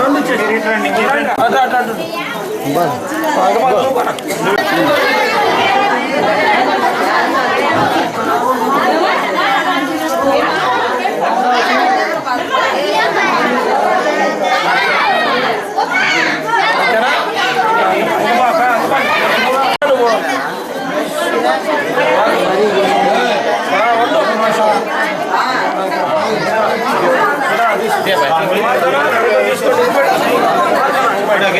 రెండు చేసి అట్లా అట్లా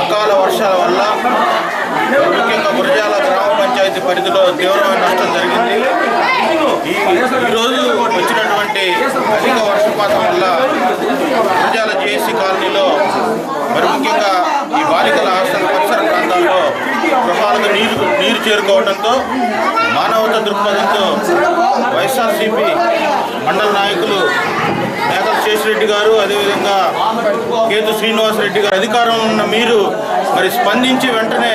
అకాల వర్షాల వల్ల ముఖ్యంగా గురజాల గ్రామ పంచాయతీ పరిధిలో తీవ్రమైన నష్టం జరిగింది. ఈ ఈరోజు వచ్చినటువంటి అధిక వర్షపాతం వల్ల గురజాల జేఏసీ కాలనీలో మరి ముఖ్యంగా ఈ బాలికల హాస్టల్ పరిసర ప్రాంతాల్లో గృహాలకు నీరు నీరు చేరుకోవడంతో మానవత దృక్పథంతో వైఎస్ఆర్సీపీ మండల నాయకులు నేత శేషిరెడ్డి గారు అదేవిధంగా కేతు శ్రీనివాస్ రెడ్డి గారు అధికారం ఉన్న మీరు మరి స్పందించి వెంటనే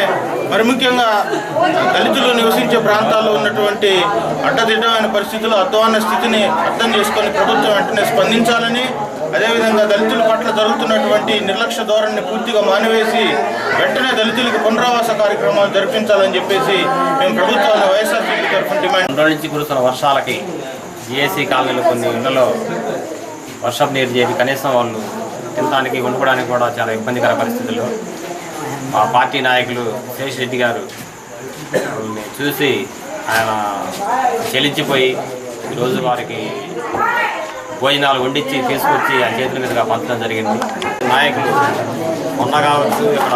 మరి ముఖ్యంగా దళితులు నివసించే ప్రాంతాల్లో ఉన్నటువంటి అడ్డదిడ్డమైన పరిస్థితులు అధ్వాన స్థితిని అర్థం చేసుకొని ప్రభుత్వం వెంటనే స్పందించాలని అదేవిధంగా దళితుల పట్ల జరుగుతున్నటువంటి నిర్లక్ష్య ధోరణిని పూర్తిగా మానివేసి వెంటనే దళితులకు పునరావాస కార్యక్రమాలు జరిపించాలని చెప్పేసి మేము ప్రభుత్వాన్ని వైఎస్ఆర్సీపీ తరఫున డిమాండ్ నుంచి కురుస్తున్న వర్షాలకి జిఎస్సి కాలనీలు కొన్ని ఇళ్ళలో వర్షపు నీరు చేసి కనీసం వాళ్ళు తినడానికి వండుకోవడానికి కూడా చాలా ఇబ్బందికర పరిస్థితుల్లో మా పార్టీ నాయకులు శేష్ రెడ్డి గారు చూసి ఆయన చెలించిపోయి ఈరోజు వారికి భోజనాలు వండించి తీసుకొచ్చి ఆ చేతుల మీదుగా పంచడం జరిగింది. నాయకులు ఉన్న కావచ్చు ఇక్కడ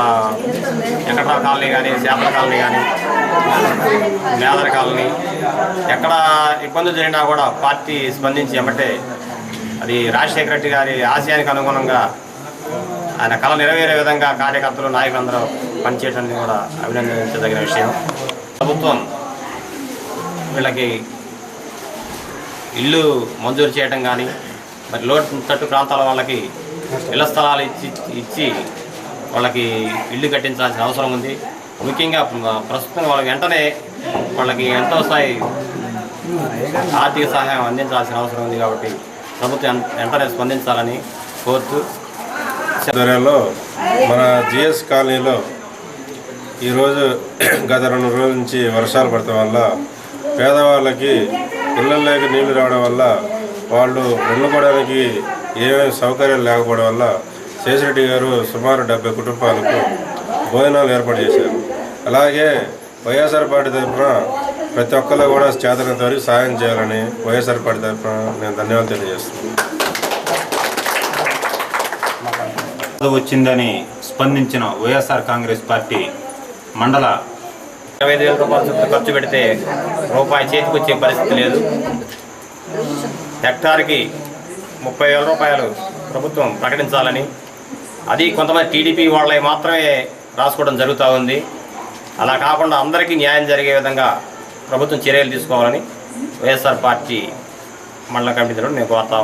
ఎక్కడ కాలనీ కానీ చేపల కాలనీ కానీ మేదర కాలనీ ఎక్కడ ఇబ్బందులు జరిగినా కూడా పార్టీ స్పందించి ఎమ్మటే అది రాజశేఖర రెడ్డి గారి ఆశయానికి అనుగుణంగా ఆయన కళ నెరవేరే విధంగా కార్యకర్తలు నాయకులందరూ పనిచేయడానికి కూడా అభినందించదగిన విషయం. ప్రభుత్వం వీళ్ళకి ఇల్లు మంజూరు చేయడం కానీ మరి లోటు తట్టు ప్రాంతాల వాళ్ళకి ఇళ్ళ స్థలాలు ఇచ్చి ఇచ్చి వాళ్ళకి ఇల్లు కట్టించాల్సిన అవసరం ఉంది. ముఖ్యంగా ప్రస్తుతం వాళ్ళకి వెంటనే వాళ్ళకి ఎంతో స్థాయి ఆర్థిక సహాయం అందించాల్సిన అవసరం ఉంది కాబట్టి ప్రభుత్వం వెంటనే స్పందించాలని కోరుతూ ఆధ్వర్యంలో మన జిఎస్ కాలనీలో ఈరోజు గత రెండు రోజుల నుంచి వర్షాలు పడటం వల్ల పేదవాళ్ళకి ఇళ్ళల్లోకి నీళ్ళు రావడం వల్ల వాళ్ళు వండుకోవడానికి ఏమేమి సౌకర్యాలు లేకపోవడం వల్ల శేషిరెడ్డి గారు సుమారు డెబ్బై కుటుంబాలకు భోజనాలు ఏర్పాటు చేశారు. అలాగే వైఎస్ఆర్ పార్టీ తరఫున ప్రతి ఒక్కరు కూడా చేతనంత వరకు సాయం చేయాలని వైఎస్ఆర్ పార్టీ తరఫున నేను ధన్యవాదాలు తెలియజేస్తున్నాను. వచ్చిందని స్పందించిన వైఎస్ఆర్ కాంగ్రెస్ పార్టీ మండల ఇరవై ఐదు వేల రూపాయల చొప్పున ఖర్చు పెడితే రూపాయి చేతికి వచ్చే పరిస్థితి లేదు. హెక్టార్కి ముప్పై వేల రూపాయలు ప్రభుత్వం ప్రకటించాలని అది కొంతమంది టీడీపీ వాళ్ళవి మాత్రమే రాసుకోవడం జరుగుతూ ఉంది. అలా కాకుండా అందరికీ న్యాయం జరిగే విధంగా ప్రభుత్వం చర్యలు తీసుకోవాలని వైఎస్ఆర్ పార్టీ మండల కమిటీ తరఫున నేను కోరుతా